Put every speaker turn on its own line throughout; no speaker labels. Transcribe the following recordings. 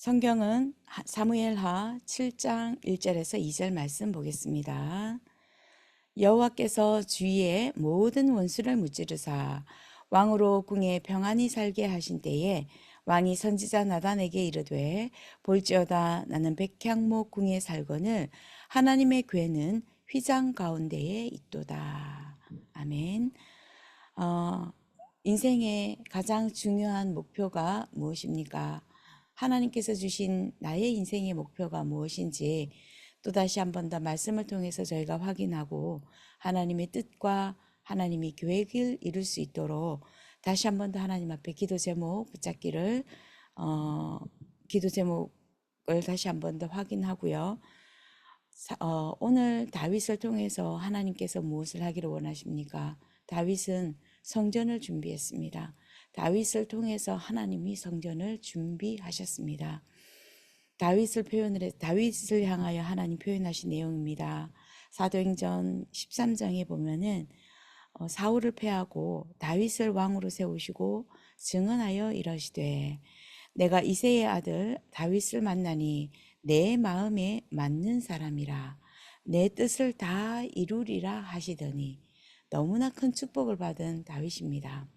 성경은 하- 사무엘하 7장 1절에서 2절 말씀 보겠습니다. 여호와께서 주위에 모든 원수를 무찌르사 왕으로 궁에 평안히 살게 하신 때에 왕이 선지자 나단에게 이르되 볼지어다 나는 백향목 궁에 살거늘 하나님의 괴는 휘장 가운데에 있도다. 아멘. 어, 인생의 가장 중요한 목표가 무엇입니까? 하나님께서 주신 나의 인생의 목표가 무엇인지 또 다시 한 번 더 말씀을 통해서 저희가 확인하고 하나님의 뜻과 하나님의 계획을 이룰 수 있도록 다시 한 번 더 하나님 앞에 기도 제목 붙잡기를 어, 기도 제목을 다시 한 번 더 확인하고요. 사- 어, 오늘 다윗을 통해서 하나님께서 무엇을 하기를 원하십니까? 다윗은 성전을 준비했습니다. 다윗을 통해서 하나님이 성전을 준비하셨습니다. 다윗을 표현을 해 다윗을 향하여 하나님 표현하신 내용입니다. 사도행전 13장에 보면은 어, 사울을 패하고 다윗을 왕으로 세우시고 증언하여 이러시되 내가 이세의 아들 다윗을 만나니 내 마음에 맞는 사람이라 내 뜻을 다 이루리라 하시더니 너무나 큰 축복을 받은 다윗입니다.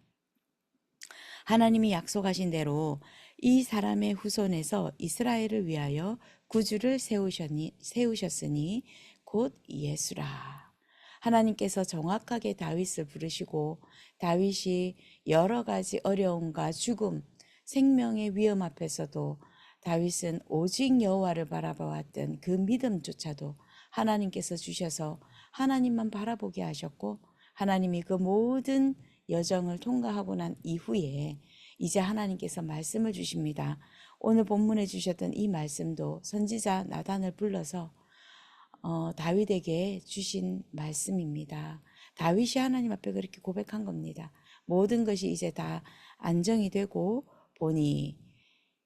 하나님이 약속하신 대로 이 사람의 후손에서 이스라엘을 위하여 구주를 세우셨니, 세우셨으니 곧 예수라. 하나님께서 정확하게 다윗을 부르시고 다윗이 여러 가지 어려움과 죽음, 생명의 위험 앞에서도 다윗은 오직 여호와를 바라보았던 그 믿음조차도 하나님께서 주셔서 하나님만 바라보게 하셨고 하나님이 그 모든 여정을 통과하고 난 이후에 이제 하나님께서 말씀을 주십니다. 오늘 본문에 주셨던 이 말씀도 선지자 나단을 불러서 어, 다윗에게 주신 말씀입니다. 다윗이 하나님 앞에 그렇게 고백한 겁니다. 모든 것이 이제 다 안정이 되고 보니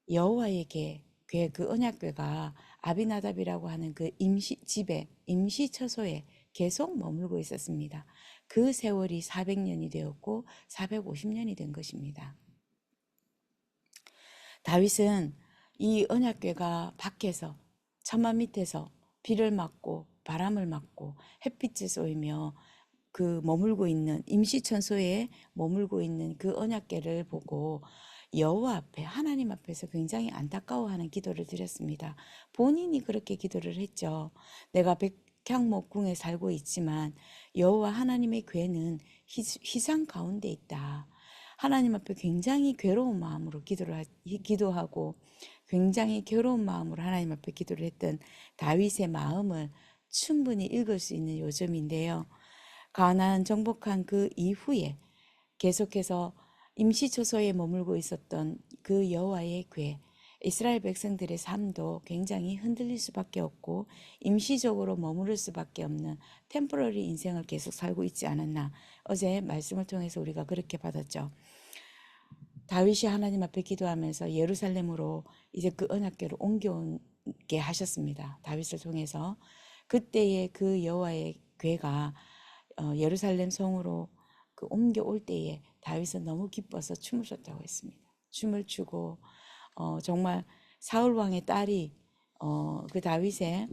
여호와에게 괴, 그 언약궤가 아비나답이라고 하는 그 임시 집에 임시 처소에 계속 머물고 있었습니다. 그 세월이 400년이 되었고 450년이 된 것입니다. 다윗은 이 언약궤가 밖에서 천막 밑에서 비를 맞고 바람을 맞고 햇빛을 쏘이며 그 머물고 있는 임시 천소에 머물고 있는 그 언약궤를 보고 여호와 앞에 하나님 앞에서 굉장히 안타까워하는 기도를 드렸습니다. 본인이 그렇게 기도를 했죠. 내가 백 향목궁에 살고 있지만 여호와 하나님의 괴는 희- 휘장 가운데 있다. 하나님 앞에 굉장히 괴로운 마음으로 기도하고 굉장히 괴로운 마음으로 하나님 앞에 기도를 했던 다윗의 마음을 충분히 읽을 수 있는 요점인데요. 가나안 정복한 그 이후에 계속해서 임시 초소에 머물고 있었던 그 여호와의 궤, 이스라엘 백성들의 삶도 굉장히 흔들릴 수밖에 없고 임시적으로 머무를 수밖에 없는 템포러리 인생을 계속 살고 있지 않았나. 어제 말씀을 통해서 우리가 그렇게 받았죠. 다윗이 하나님 앞에 기도하면서 예루살렘으로 이제 그 언약궤를 옮겨오게 하셨습니다. 다윗을 통해서 그때의 그 여호와의 궤가 어, 예루살렘 성으로 그 옮겨올 때에 다윗은 너무 기뻐서 춤을 췄다고 했습니다. 춤을 추고 어, 정말 사울 왕의 딸이 어, 그 다윗의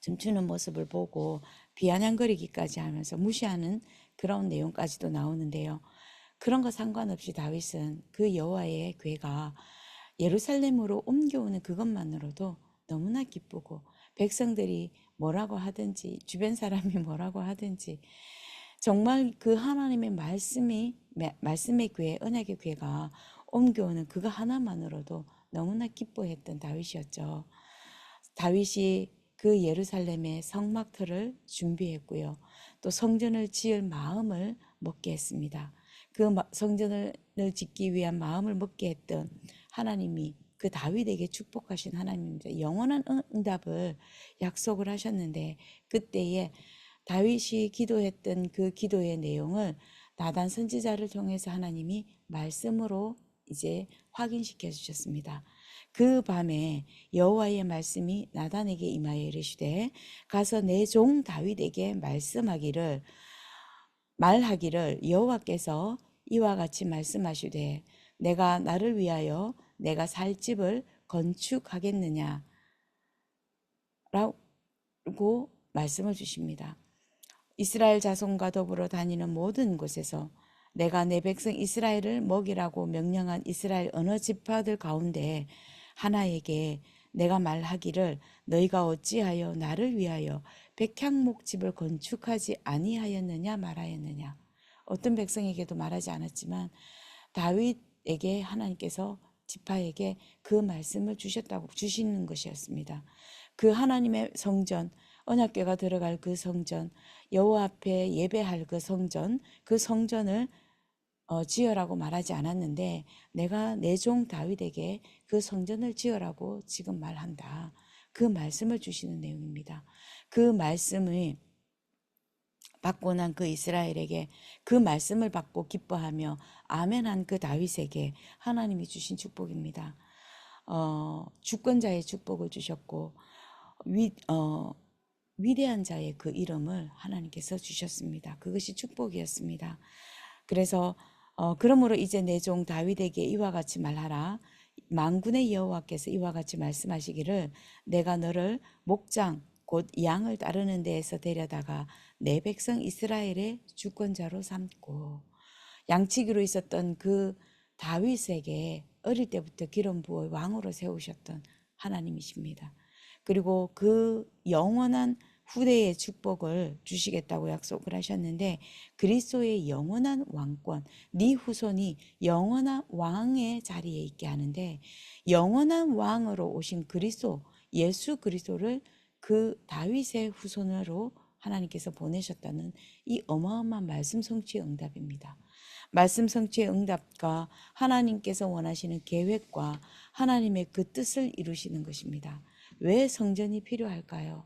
춤추는 모습을 보고 비아냥거리기까지 하면서 무시하는 그런 내용까지도 나오는데요. 그런 거 상관없이 다윗은 그 여호와의 궤가 예루살렘으로 옮겨오는 그것만으로도 너무나 기쁘고 백성들이 뭐라고 하든지 주변 사람이 뭐라고 하든지 정말 그 하나님의 말씀이 마- 말씀의 궤 언약의 궤가 옮겨오는 그거 하나만으로도 너무나 기뻐했던 다윗이었죠. 다윗이 그 예루살렘의 성막터를 준비했고요. 또 성전을 지을 마음을 먹게 했습니다. 그 마- 성전을 짓기 위한 마음을 먹게 했던 하나님이 그 다윗에게 축복하신 하나님입니다. 영원한 응- 응답을 약속을 하셨는데 그때에 다윗이 기도했던 그 기도의 내용을 나단 선지자를 통해서 하나님이 말씀으로 이제 확인시켜 주셨습니다. 그 밤에 여호와의 말씀이 나단에게 임하여 이르시되 가서 내 종 다윗에게 말씀하기를 말하기를 여호와께서 이와 같이 말씀하시되 내가 나를 위하여 내가 살 집을 건축하겠느냐? 라고 말씀을 주십니다. 이스라엘 자손과 더불어 다니는 모든 곳에서 내가 내 백성 이스라엘을 먹이라고 명령한 이스라엘 어느 지파들 가운데 하나에게 내가 말하기를 너희가 어찌하여 나를 위하여 백향목 집을 건축하지 아니하였느냐 말하였느냐 어떤 백성에게도 말하지 않았지만 다윗에게 하나님께서 지파에게 그 말씀을 주셨다고 주시는 것이었습니다. 그 하나님의 성전 언약궤가 들어갈 그 성전 여호와 앞에 예배할 그 성전 그 성전을 어, 지어라고 말하지 않았는데 내가 내 종 다윗에게 그 성전을 지어라고 지금 말한다. 그 말씀을 주시는 내용입니다. 그 말씀을 받고 난 그 이스라엘에게 그 말씀을 받고 기뻐하며 아멘한 그 다윗에게 하나님이 주신 축복입니다. 어, 주권자의 축복을 주셨고 위, 어, 위대한 자의 그 이름을 하나님께서 주셨습니다. 그것이 축복이었습니다. 그래서 어, 그러므로 이제 내 종 다윗에게 이와 같이 말하라. 만군의 여호와께서 이와 같이 말씀하시기를 내가 너를 목장 곧 양을 따르는 데에서 데려다가 내 백성 이스라엘의 주권자로 삼고 양치기로 있었던 그 다윗에게 어릴 때부터 기름 부어 왕으로 세우셨던 하나님이십니다. 그리고 그 영원한 후대의 축복을 주시겠다고 약속을 하셨는데 그리스도의 영원한 왕권, 네 후손이 영원한 왕의 자리에 있게 하는데 영원한 왕으로 오신 그리스도, 예수 그리스도를 그 다윗의 후손으로 하나님께서 보내셨다는 이 어마어마한 말씀 성취의 응답입니다. 말씀 성취의 응답과 하나님께서 원하시는 계획과 하나님의 그 뜻을 이루시는 것입니다. 왜 성전이 필요할까요?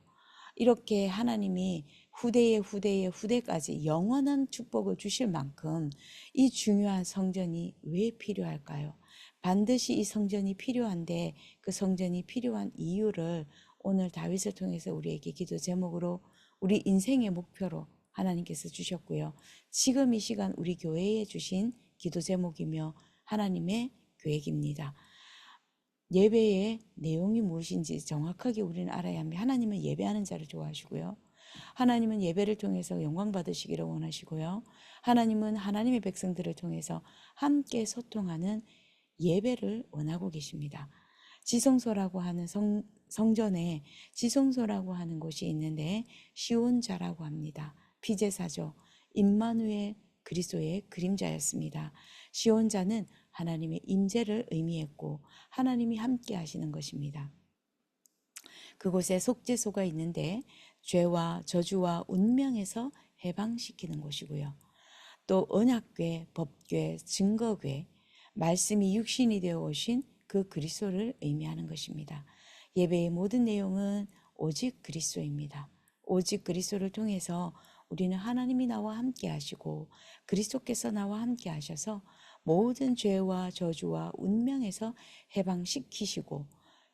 이렇게 하나님이 후대의 후대의 후대까지 영원한 축복을 주실 만큼 이 중요한 성전이 왜 필요할까요? 반드시 이 성전이 필요한데 그 성전이 필요한 이유를 오늘 다윗을 통해서 우리에게 기도 제목으로 우리 인생의 목표로 하나님께서 주셨고요. 지금 이 시간 우리 교회에 주신 기도 제목이며 하나님의 계획입니다. 예배의 내용이 무엇인지 정확하게 우리는 알아야 합니다. 하나님은 예배하는 자를 좋아하시고요. 하나님은 예배를 통해서 영광 받으시기를 원하시고요. 하나님은 하나님의 백성들을 통해서 함께 소통하는 예배를 원하고 계십니다. 지성소라고 하는 성, 성전에 지성소라고 하는 곳이 있는데 시온자라고 합니다. 피제사죠. 임마누엘 그리스도의 그림자였습니다. 시온자는 하나님의 임재를 의미했고 하나님이 함께 하시는 것입니다. 그곳에 속죄소가 있는데 죄와 저주와 운명에서 해방시키는 곳이고요. 또 언약궤, 법궤, 증거궤, 말씀이 육신이 되어 오신 그 그리스도를 의미하는 것입니다. 예배의 모든 내용은 오직 그리스도입니다. 오직 그리스도를 통해서 우리는 하나님이 나와 함께 하시고 그리스도께서 나와 함께 하셔서 모든 죄와 저주와 운명에서 해방시키시고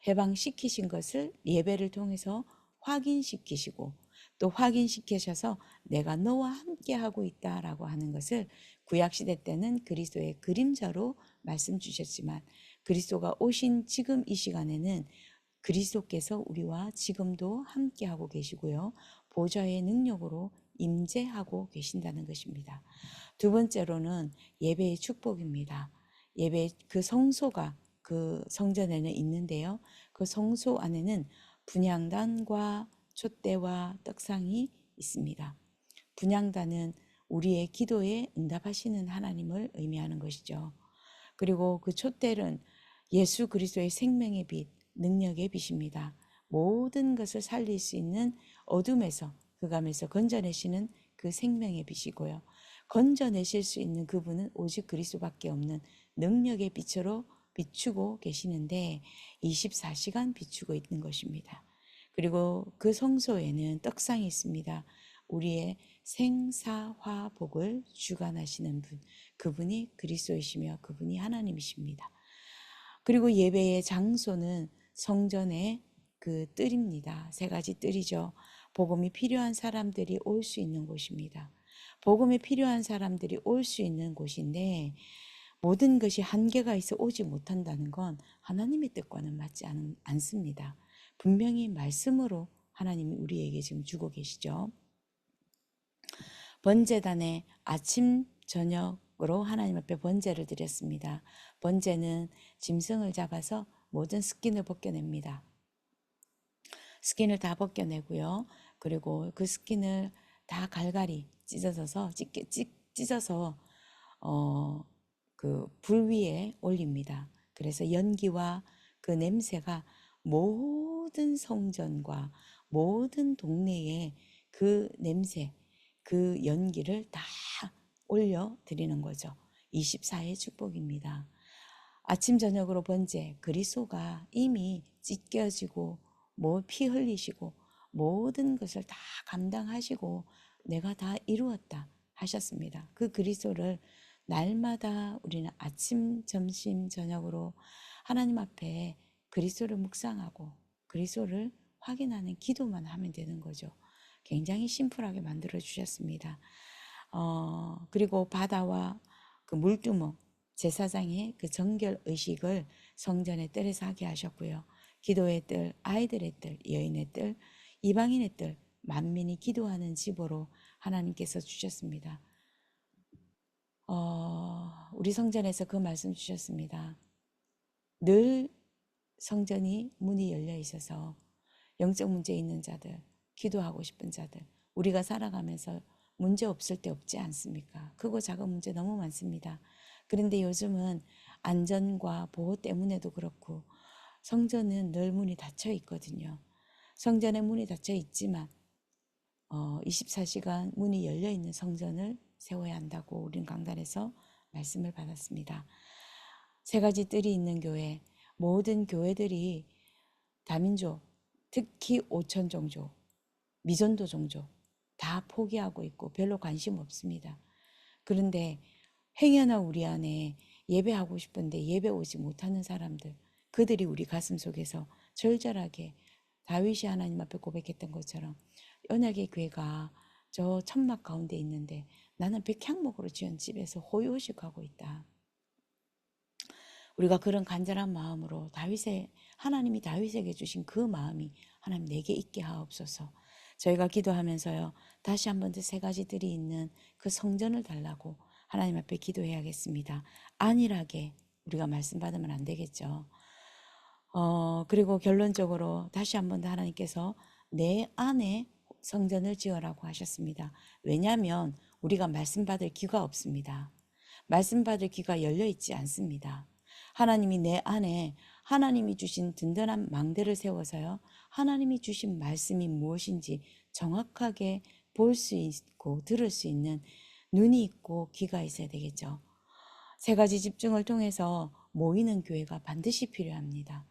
해방시키신 것을 예배를 통해서 확인시키시고 또 확인시키셔서 내가 너와 함께 하고 있다라고 하는 것을 구약 시대 때는 그리스도의 그림자로 말씀 주셨지만 그리스도가 오신 지금 이 시간에는 그리스도께서 우리와 지금도 함께 하고 계시고요. 보좌의 능력으로 임재하고 계신다는 것입니다. 두 번째로는 예배의 축복입니다. 예배 그 성소가 그 성전에는 있는데요. 그 성소 안에는 분양단과 촛대와 떡상이 있습니다. 분양단은 우리의 기도에 응답하시는 하나님을 의미하는 것이죠. 그리고 그 촛대는 예수 그리스도의 생명의 빛, 능력의 빛입니다. 모든 것을 살릴 수 있는 어둠에서 흑암에서 건져내시는 그 생명의 빛이고요. 건져내실 수 있는 그분은 오직 그리스도밖에 없는 능력의 빛으로 비추고 계시는데 24시간 비추고 있는 것입니다. 그리고 그 성소에는 떡상이 있습니다. 우리의 생사화복을 주관하시는 분, 그분이 그리스도이시며 그분이 하나님이십니다. 그리고 예배의 장소는 성전의 그 뜰입니다. 세 가지 뜰이죠. 복음이 필요한 사람들이 올 수 있는 곳입니다. 복음이 필요한 사람들이 올 수 있는 곳인데 모든 것이 한계가 있어 오지 못한다는 건 하나님의 뜻과는 맞지 않, 않습니다. 분명히 말씀으로 하나님이 우리에게 지금 주고 계시죠. 번제단에 아침 저녁으로 하나님 앞에 번제를 드렸습니다. 번제는 짐승을 잡아서 모든 스킨을 벗겨냅니다. 스킨을 다 벗겨내고요. 그리고 그 스킨을 다 갈갈이 찢어져서 찢, 찢, 찢어서 어, 그 불 위에 올립니다. 그래서 연기와 그 냄새가 모든 성전과 모든 동네에 그 냄새, 그 연기를 다 올려 드리는 거죠. 24의 축복입니다. 아침 저녁으로 번제 그리스도가 이미 찢겨지고 뭐 피 흘리시고 모든 것을 다 감당하시고 내가 다 이루었다 하셨습니다. 그 그리스도를 날마다 우리는 아침, 점심, 저녁으로 하나님 앞에 그리스도를 묵상하고 그리스도를 확인하는 기도만 하면 되는 거죠. 굉장히 심플하게 만들어 주셨습니다. 어, 그리고 바다와 그 물두멍 제사장의 그 정결 의식을 성전의 뜰에서 하게 하셨고요. 기도의 뜰, 아이들의 뜰, 여인의 뜰, 이방인의 뜰, 만민이 기도하는 집으로 하나님께서 주셨습니다. 어, 우리 성전에서 그 말씀 주셨습니다. 늘 성전이 문이 열려 있어서 영적 문제 있는 자들, 기도하고 싶은 자들, 우리가 살아가면서 문제 없을 때 없지 않습니까? 크고 작은 문제 너무 많습니다. 그런데 요즘은 안전과 보호 때문에도 그렇고 성전은 늘 문이 닫혀 있거든요. 성전의 문이 닫혀 있지만 어, 24시간 문이 열려 있는 성전을 세워야 한다고 우린 강단에서 말씀을 받았습니다. 세 가지 뜰이 있는 교회, 모든 교회들이 다민족, 특히 오천 종족, 미전도 종족 다 포기하고 있고 별로 관심 없습니다. 그런데 행여나 우리 안에 예배하고 싶은데 예배 오지 못하는 사람들, 그들이 우리 가슴 속에서 절절하게 다윗이 하나님 앞에 고백했던 것처럼 언약의 교회가 저 천막 가운데 있는데 나는 백향목으로 지은 집에서 호요식하고 있다. 우리가 그런 간절한 마음으로 다윗의 하나님이 다윗에게 주신 그 마음이 하나님 내게 있게 하옵소서. 저희가 기도하면서요. 다시 한 번 더 세 가지들이 있는 그 성전을 달라고 하나님 앞에 기도해야겠습니다. 안일하게 우리가 말씀 받으면 안 되겠죠. 어, 그리고 결론적으로 다시 한 번 더 하나님께서 내 안에 성전을 지어라고 하셨습니다. 왜냐하면 우리가 말씀 받을 귀가 없습니다. 말씀 받을 귀가 열려 있지 않습니다. 하나님이 내 안에 하나님이 주신 든든한 망대를 세워서요. 하나님이 주신 말씀이 무엇인지 정확하게 볼 수 있고 들을 수 있는 눈이 있고 귀가 있어야 되겠죠. 세 가지 집중을 통해서 모이는 교회가 반드시 필요합니다.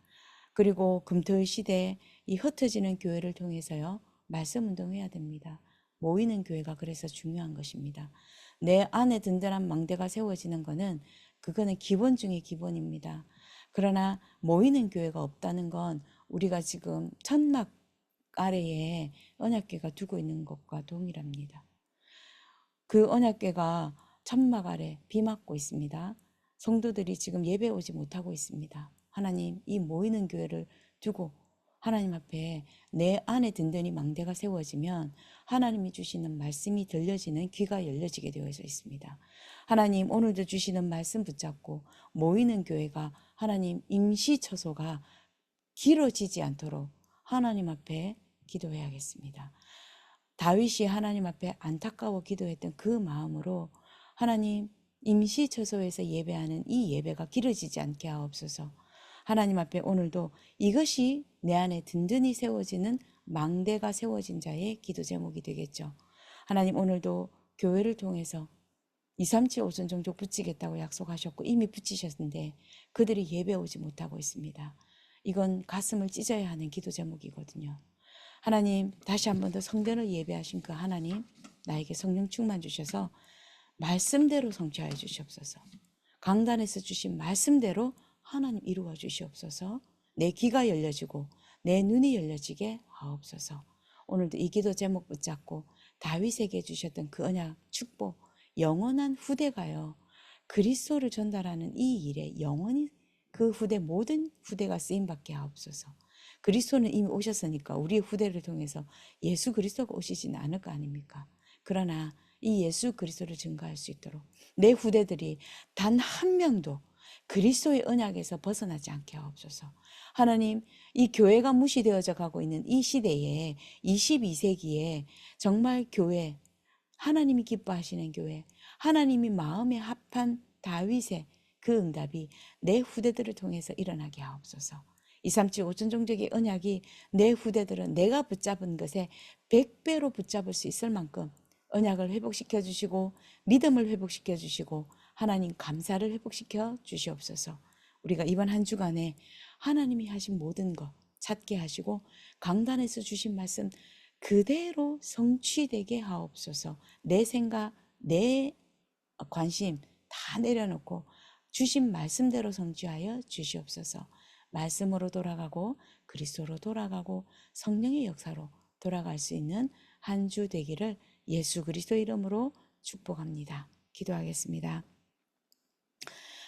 그리고 금토일 시대에 이 흩어지는 교회를 통해서요. 말씀 운동해야 됩니다. 모이는 교회가 그래서 중요한 것입니다. 내 안에 든든한 망대가 세워지는 것은 그거는 기본 중의 기본입니다. 그러나 모이는 교회가 없다는 건 우리가 지금 천막 아래에 언약궤가 두고 있는 것과 동일합니다. 그 언약궤가 천막 아래 비 맞고 있습니다. 성도들이 지금 예배 오지 못하고 있습니다. 하나님 이 모이는 교회를 두고 하나님 앞에 내 안에 든든히 망대가 세워지면 하나님이 주시는 말씀이 들려지는 귀가 열려지게 되어 있습니다. 하나님 오늘도 주시는 말씀 붙잡고 모이는 교회가 하나님 임시 처소가 길어지지 않도록 하나님 앞에 기도해야겠습니다. 다윗이 하나님 앞에 안타까워 기도했던 그 마음으로 하나님 임시 처소에서 예배하는 이 예배가 길어지지 않게 하옵소서. 하나님 앞에 오늘도 이것이 내 안에 든든히 세워지는 망대가 세워진 자의 기도 제목이 되겠죠. 하나님 오늘도 교회를 통해서 237 오순 종족 붙이겠다고 약속하셨고 이미 붙이셨는데 그들이 예배 오지 못하고 있습니다. 이건 가슴을 찢어야 하는 기도 제목이거든요. 하나님 다시 한 번 더 성전을 예배하신 그 하나님 나에게 성령 충만 주셔서 말씀대로 성취하여 주시옵소서. 강단에서 주신 말씀대로 하나님 이루어 주시옵소서. 내 귀가 열려지고 내 눈이 열려지게 하옵소서. 오늘도 이 기도 제목 붙잡고 다윗에게 주셨던 그 언약 축복 영원한 후대가요. 그리스도를 전달하는 이 일에 영원히 그 후대 모든 후대가 쓰임 받게 하옵소서. 그리스도는 이미 오셨으니까 우리의 후대를 통해서 예수 그리스도가 오시지는 않을 거 아닙니까? 그러나 이 예수 그리스도를 증거할 수 있도록 내 후대들이 단 한 명도 그리스도의 언약에서 벗어나지 않게 하옵소서. 하나님, 이 교회가 무시되어져 가고 있는 이 시대에 22세기에 정말 교회, 하나님이 기뻐하시는 교회, 하나님이 마음에 합한 다윗의 그 응답이 내 후대들을 통해서 일어나게 하옵소서. 237 5천 종족의 언약이 내 후대들은 내가 붙잡은 것에 100배로 붙잡을 수 있을 만큼 언약을 회복시켜 주시고 믿음을 회복시켜 주시고 하나님 감사를 회복시켜 주시옵소서. 우리가 이번 한 주간에 하나님이 하신 모든 것 찾게 하시고 강단에서 주신 말씀 그대로 성취되게 하옵소서. 내 생각, 내 관심 다 내려놓고 주신 말씀대로 성취하여 주시옵소서. 말씀으로 돌아가고 그리스도로 돌아가고 성령의 역사로 돌아갈 수 있는 한 주 되기를 예수 그리스도 이름으로 축복합니다. 기도하겠습니다.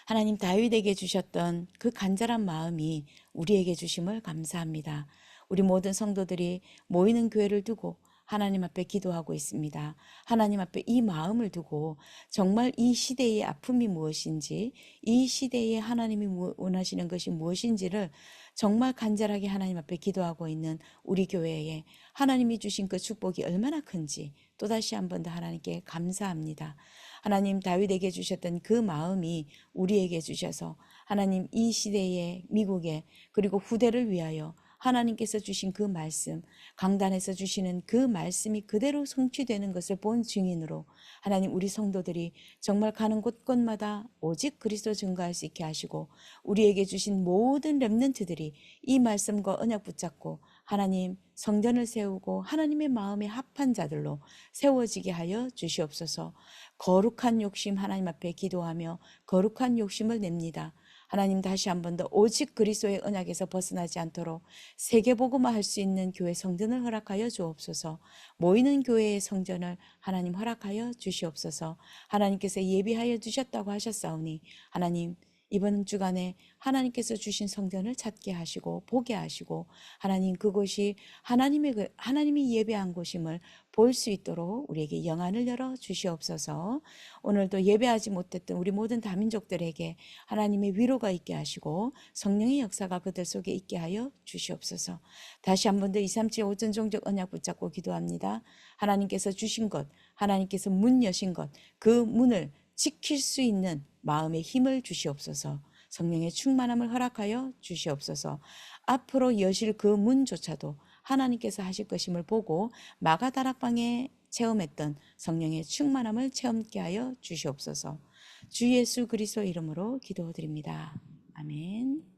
하나님 다윗에게 주셨던 그 간절한 마음이 우리에게 주심을 감사합니다. 우리 모든 성도들이 모이는 교회를 두고 하나님 앞에 기도하고 있습니다. 하나님 앞에 이 마음을 두고 정말 이 시대의 아픔이 무엇인지, 이 시대에 하나님이 원하시는 것이 무엇인지를 정말 간절하게 하나님 앞에 기도하고 있는 우리 교회에 하나님이 주신 그 축복이 얼마나 큰지 또다시 한 번 더 하나님께 감사합니다. 하나님 다윗에게 주셨던 그 마음이 우리에게 주셔서 하나님 이 시대의 미국에 그리고 후대를 위하여 하나님께서 주신 그 말씀, 강단에서 주시는 그 말씀이 그대로 성취되는 것을 본 증인으로 하나님 우리 성도들이 정말 가는 곳곳마다 오직 그리스도 증거할 수 있게 하시고 우리에게 주신 모든 렘넌트들이 이 말씀과 언약 붙잡고 하나님 성전을 세우고 하나님의 마음에 합한 자들로 세워지게 하여 주시옵소서. 거룩한 욕심 하나님 앞에 기도하며 거룩한 욕심을 냅니다. 하나님 다시 한 번 더 오직 그리스도의 언약에서 벗어나지 않도록 세계 복음화 할 수 있는 교회 성전을 허락하여 주옵소서. 모이는 교회의 성전을 하나님 허락하여 주시옵소서. 하나님께서 예비하여 주셨다고 하셨사오니 하나님 이번 주간에 하나님께서 주신 성전을 찾게 하시고 보게 하시고 하나님 그곳이 하나님의 그- 하나님이 예배한 곳임을 볼 수 있도록 우리에게 영안을 열어 주시옵소서. 오늘도 예배하지 못했던 우리 모든 다민족들에게 하나님의 위로가 있게 하시고 성령의 역사가 그들 속에 있게 하여 주시옵소서. 다시 한 번 더 237 오전 종족 언약 붙잡고 기도합니다. 하나님께서 주신 것, 하나님께서 문 여신 것, 그 문을 지킬 수 있는 마음의 힘을 주시옵소서. 성령의 충만함을 허락하여 주시옵소서. 앞으로 여실 그 문조차도 하나님께서 하실 것임을 보고 마가 다락방에 체험했던 성령의 충만함을 체험케 하여 주시옵소서. 주 예수 그리스도 이름으로 기도드립니다. 아멘.